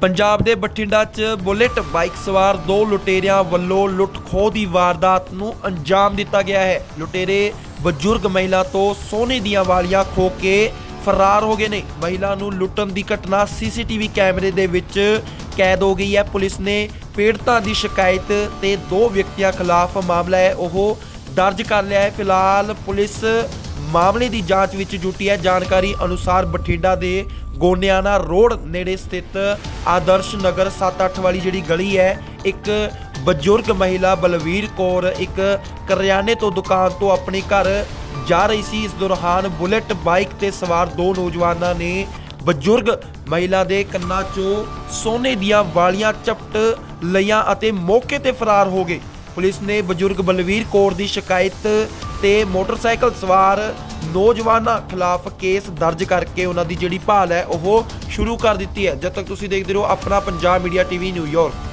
ਪੰਜਾਬ ਦੇ ਬਠਿੰਡਾ 'ਚ bullet bike ਸਵਾਰ ਦੋ ਲੁਟੇਰਿਆਂ ਵੱਲੋਂ ਲੁੱਟ ਖੋਹ ਦੀ ਵਾਰਦਾਤ ਨੂੰ ਅੰਜਾਮ ਦਿੱਤਾ ਗਿਆ ਹੈ। ਲੁਟੇਰੇ ਬਜ਼ੁਰਗ ਮਹਿਲਾ ਤੋਂ ਸੋਨੇ ਦੀਆਂ ਵਾਲੀਆਂ ਖੋ ਕੇ ਫਰਾਰ ਹੋ ਗਏ ਨੇ। ਮਹਿਲਾ ਨੂੰ ਲੁੱਟਣ ਦੀ ਘਟਨਾ ਸੀਸੀਟੀਵੀ ਕੈਮਰੇ ਦੇ ਵਿੱਚ ਕੈਦ ਹੋ ਗਈ ਹੈ। ਪੁਲਿਸ ਨੇ ਪੀੜਤਾਂ ਦੀ ਸ਼ਿਕਾਇਤ ਤੇ ਦੋ ਵਿਅਕਤੀਆਂ ਖਿਲਾਫ ਮਾਮਲਾ ਹੈ। ਉਹ ਦਰਜ ਕਰ ਲਿਆ ਹੈ। ਫਿਲਹਾਲ ਪੁਲਿਸ ਮਾਮਲੇ ਦੀ ਜਾਂਚ ਵਿੱਚ ਜੁਟੀ ਹੈ। ਜਾਣਕਾਰੀ ਅਨੁਸਾਰ ਬਠਿੰਡਾ ਦੇ ਗੋਨਿਆਣਾ ਰੋਡ ਨੇੜੇ ਸਥਿਤ ਆਦਰਸ਼ ਨਗਰ 7-8 ਵਾਲੀ ਜਿਹੜੀ ਗਲੀ ਹੈ, ਇੱਕ ਬਜ਼ੁਰਗ ਮਹਿਲਾ ਬਲਵੀਰ ਕੌਰ ਇੱਕ ਕਰਿਆਨੇ ਤੋਂ ਦੁਕਾਨ ਤੋਂ ਆਪਣੇ ਘਰ ਜਾ ਰਹੀ ਸੀ। ਇਸ ਦੌਰਾਨ ਬੁਲੇਟ ਬਾਈਕ ਤੇ ਸਵਾਰ ਦੋ ਨੌਜਵਾਨਾਂ ਨੇ ਬਜ਼ੁਰਗ ਮਹਿਲਾ ਦੇ ਕੰਨਾਂ 'ਚੋਂ ਸੋਨੇ ਦੀਆਂ ਵਾਲੀਆਂ ਚਪਟ ਲਈਆਂ ਅਤੇ ਮੌਕੇ ਤੇ ਫਰਾਰ ਹੋ ਗਏ। ਪੁਲਿਸ ਨੇ ਬਜ਼ੁਰਗ ਬਲਵੀਰ ਕੌਰ ਦੀ ਸ਼ਿਕਾਇਤ ਤੇ ਮੋਟਰਸਾਈਕਲ ਸਵਾਰ ਨੌਜਵਾਨਾਂ ਖਿਲਾਫ ਕੇਸ ਦਰਜ ਕਰਕੇ ਉਹਨਾਂ ਦੀ ਜਿਹੜੀ ਭਾਲ ਹੈ, ਉਹ ਸ਼ੁਰੂ ਕਰ ਦਿੱਤੀ ਹੈ। ਜਦ ਤੱਕ ਤੁਸੀਂ ਦੇਖਦੇ ਰਹੋ ਆਪਣਾ ਪੰਜਾਬ ਮੀਡੀਆ ਟੀਵੀ ਨਿਊਯਾਰਕ